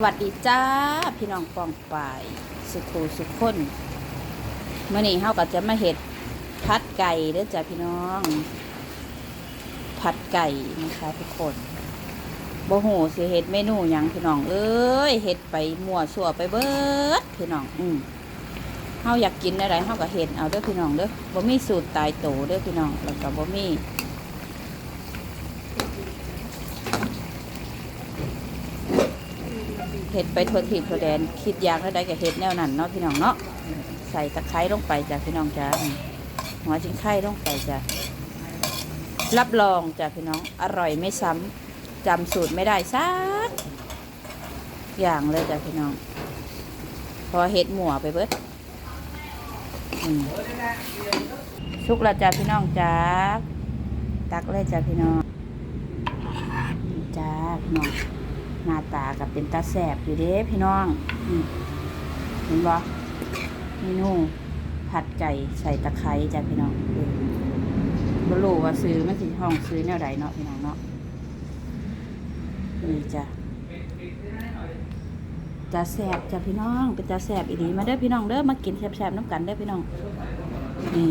สวัสดีจ้าพี่น้องปองปายสุขูสุขคนเมื่อนี้เฮาก็จะมาเห็ดพัดไก่เด้อจ้าพี่น้องผัดไก่นะคะทุกคนบ่หูสิเห็ดเมนูหยังพี่น้องเอ้ยเห็ดไปมั่วสั่วไปเบิดพี่น้อง อืมเฮาอยากกินอะไรเฮาก็เห็ดเอาเด้อพี่น้องเด้อบ่มีสูตรตายโตเด้อพี่น้องแล้วก็บ่มี เห็ดไปทั่วทิพย์ทั่วแดนคิดอยากได้ก็เห็ดแนวนั้นเนาะพี่น้องเนาะใส่ตะไคร้ลงไปจ้ะพี่น้องจ้าหัวชิงไข่ลงไปจ้ะรับรองจ้ะพี่น้องอร่อยไม่ซ้ำจำสูตรไม่ได้ซักอย่างเลยจ้ะพี่น้อง พอเห็ดหมัวไปเบิดอืมสุกล้วจ้ะพี่น้องจ้าตักเลยจ้ะพี่น้องจ้าพี่น้อง หน้าตากับเป็นตาแสบอยู่เด้พี่น้องเห็นบ่เมนูผัดไก่ใส่ตะไคร้จ้ะพี่น้องบรูว่าซื้อมันสิห้องซื้อแนวใดเนาะพี่น้องเนาะนี่จ้ะตาแสบจ้ะพี่น้อง เป็นตาแสบอีดีมาเด้อพี่น้องเด้อมากินแสบๆน้ำกันเด้อพี่น้องนี่